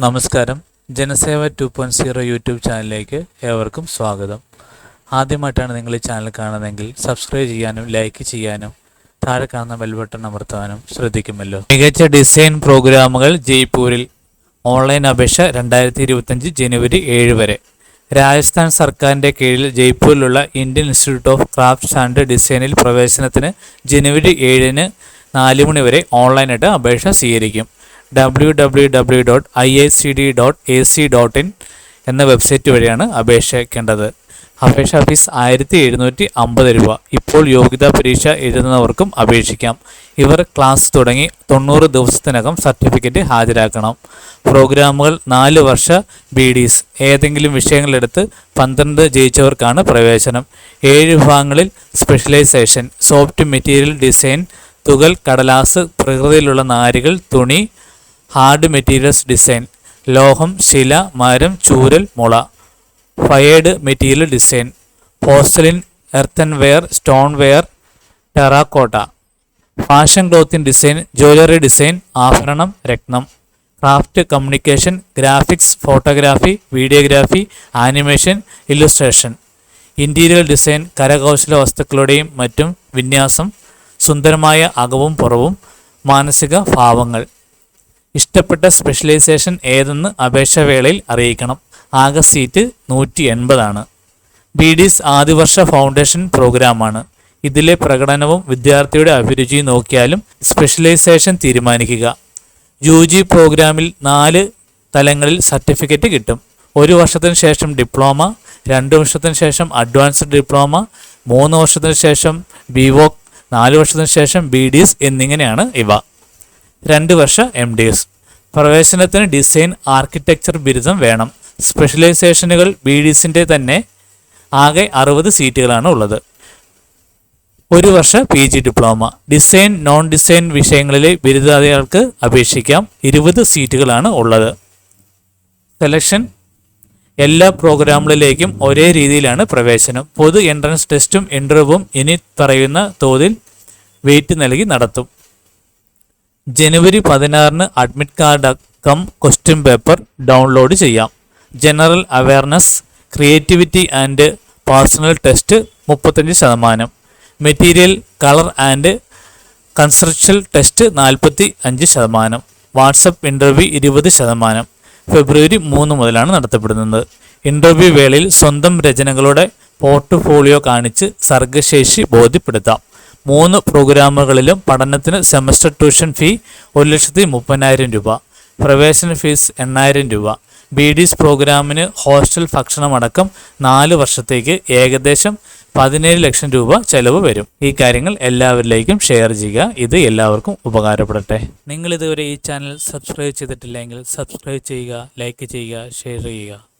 നമസ്കാരം. Janaseva two point zero YouTube ചാനലിലേക്ക് ഏവർക്കും സ്വാഗതം. ആദ്യമായിട്ടാണ് നിങ്ങൾ ഈ ചാനൽ കാണുന്നതെങ്കിൽ സബ്സ്ക്രൈബ് ചെയ്യാനും ലൈക്ക് ചെയ്യാനും താഴെ കാണുന്ന ബെൽ ബട്ടൺ അമർത്താനും ശ്രദ്ധിക്കുമല്ലോ. മികച്ച ഡിസൈൻ പ്രോഗ്രാമുകൾ ജയ്പൂരിൽ. ഓൺലൈൻ അപേക്ഷ രണ്ടായിരത്തി ഇരുപത്തഞ്ച് ജനുവരി ഏഴ് വരെ. രാജസ്ഥാൻ സർക്കാരിന്റെ കീഴിൽ ജയ്പൂരിലുള്ള Indian Institute of Crafts and ഡിസൈനിൽ പ്രവേശനത്തിന് ജനുവരി ഏഴിന് നാല് മണി വരെ ഓൺലൈനായിട്ട് അപേക്ഷ സ്വീകരിക്കും. W W W dot I I C D dot A C dot in എന്ന വെബ്സൈറ്റ് വഴിയാണ് അപേക്ഷിക്കേണ്ടത്. അപേക്ഷാ ഫീസ് ആയിരത്തി എഴുന്നൂറ്റി അമ്പത് രൂപ. ഇപ്പോൾ യോഗ്യതാ പരീക്ഷ എഴുതുന്നവർക്കും അപേക്ഷിക്കാം. ഇവർ ക്ലാസ് തുടങ്ങി തൊണ്ണൂറ് ദിവസത്തിനകം സർട്ടിഫിക്കറ്റ് ഹാജരാക്കണം. പ്രോഗ്രാമുകൾ നാല് വർഷ ബി ഡിസ് ഏതെങ്കിലും വിഷയങ്ങളെടുത്ത് പന്ത്രണ്ട് ജയിച്ചവർക്കാണ് പ്രവേശനം. ഏഴ് വിഭാഗങ്ങളിൽ സ്പെഷ്യലൈസേഷൻ സോഫ്റ്റ് മെറ്റീരിയൽ ഡിസൈൻ തുകൽ കടലാസ് പ്രകൃതിയിലുള്ള നാരുകൾ തുണി ഹാർഡ് മെറ്റീരിയൽസ് ഡിസൈൻ. ലോഹം ശില മരം ചൂരൽ മുള. Fired material design. Porcelain earthenware stoneware terracotta. Fashion clothing design jewellery design ആഭരണം രത്നം. Craft communication graphics photography videography animation illustration. Interior design കരകൗശല വസ്തുക്കളുടെയും മറ്റും വിന്യാസം സുന്ദരമായ അകവും പുറവും മാനസിക ഭാവങ്ങൾ. ഇഷ്ടപ്പെട്ട സ്പെഷ്യലൈസേഷൻ ഏതെന്ന് അപേക്ഷാവേളയിൽ അറിയിക്കണം. ആകെ സീറ്റ് നൂറ്റി എൺപതാണ് ബി ഡിസ് ആദ്യവർഷ ഫൗണ്ടേഷൻ പ്രോഗ്രാമാണ് ഇതിലെ പ്രകടനവും വിദ്യാർത്ഥിയുടെ അഭിരുചിയും നോക്കിയാലും സ്പെഷ്യലൈസേഷൻ തീരുമാനിക്കുക. യു ജി പ്രോഗ്രാമിൽ നാല് തലങ്ങളിൽ സർട്ടിഫിക്കറ്റ് കിട്ടും. ഒരു വർഷത്തിന് ശേഷം ഡിപ്ലോമ രണ്ട് വർഷത്തിന് ശേഷം അഡ്വാൻസ്ഡ് ഡിപ്ലോമ മൂന്ന് വർഷത്തിന് ശേഷം ബി വോക്ക് നാല് വർഷത്തിന് ശേഷം ബി ഡി എസ് എന്നിങ്ങനെയാണ് ഇവ. രണ്ട് വർഷ എം ഡി എസ് പ്രവേശനത്തിന് ഡിസൈൻ ആർക്കിടെക്ചർ ബിരുദം വേണം. സ്പെഷ്യലൈസേഷനുകൾ ബി ഡി എസിന്റെ തന്നെ ആകെ അറുപത് സീറ്റുകളാണ് ഉള്ളത്. ഒരു വർഷ P G diploma. Design non design വിഷയങ്ങളിലെ ബിരുദാർത്ഥികൾക്ക് അപേക്ഷിക്കാം. ഇരുപത് സീറ്റുകളാണ് ഉള്ളത്. സെലക്ഷൻ എല്ലാ പ്രോഗ്രാമുകളിലേക്കും ഒരേ രീതിയിലാണ് പ്രവേശനം. പൊതു എൻട്രൻസ് ടെസ്റ്റും ഇന്റർവ്യൂവും ഇനി പറയുന്ന തോതിൽ വെയിറ്റ് നൽകി നടത്തും. ജനുവരി പതിനാറിന് admit card cum question paper download ചെയ്യാം. General awareness creativity and personal test മുപ്പത്തഞ്ച് ശതമാനം. Material colour and construction test നാൽപ്പത്തി അഞ്ച് ശതമാനം. വാട്സപ്പ് ഇന്റർവ്യൂ ഇരുപത് ശതമാനം. ഫെബ്രുവരി മൂന്ന് മുതലാണ് നടത്തപ്പെടുന്നത്. ഇന്റർവ്യൂ വേളയിൽ സ്വന്തം രചനകളുടെ പോർട്ട്ഫോളിയോ കാണിച്ച് സർഗശേഷി ബോധ്യപ്പെടുത്താം. മൂന്ന് പ്രോഗ്രാമുകളിലും പഠനത്തിന് സെമസ്റ്റർ ട്യൂഷൻ ഫീ ഒരു ലക്ഷത്തി മുപ്പതിനായിരം രൂപ പ്രവേശന ഫീസ് എണ്ണായിരം രൂപ ബി ഡിസ് പ്രോഗ്രാമിന് ഹോസ്റ്റൽ ഭക്ഷണമടക്കം നാല് വർഷത്തേക്ക് ഏകദേശം പതിനേഴ് ലക്ഷം രൂപ ചെലവ് വരും. ഈ കാര്യങ്ങൾ എല്ലാവരിലേക്കും ഷെയർ ചെയ്യുക. ഇത് എല്ലാവർക്കും ഉപകാരപ്പെടട്ടെ. നിങ്ങൾ ഇതുവരെ ഈ ചാനൽ സബ്സ്ക്രൈബ് ചെയ്തിട്ടില്ലെങ്കിൽ സബ്സ്ക്രൈബ് ചെയ്യുക ലൈക്ക് ചെയ്യുക ഷെയർ ചെയ്യുക.